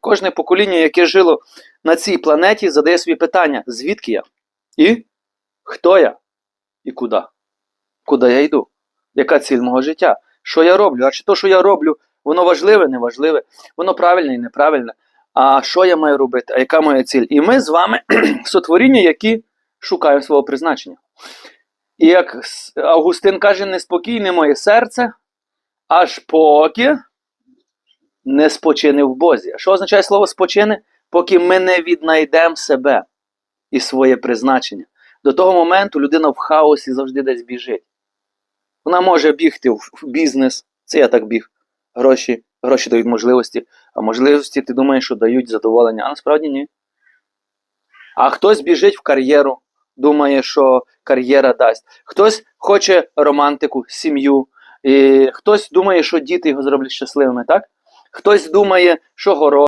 Кожне покоління, яке жило на цій планеті, задає собі питання: звідки я? І хто я? І куди? Куди я йду? Яка ціль мого життя? Що я роблю? А чи то, що я роблю, воно важливе, неважливе, воно правильне і неправильне. А що я маю робити? А яка моя ціль? І ми з вами сотворіння, які шукають свого призначення. І як Августин каже, неспокійне моє серце, аж поки не спочине в Бозі. Що означає слово спочине? Поки ми не віднайдемо себе і своє призначення. До того моменту людина в хаосі завжди десь біжить. Вона може бігти в бізнес, це я так біг. Гроші, гроші дають можливості, а можливості ти думаєш, що дають задоволення, а насправді ні. А хтось біжить в кар'єру, думає, що кар'єра дасть. Хтось хоче романтику, сім'ю, і хтось думає, що діти його зроблять щасливими, так? Хтось думає, що город.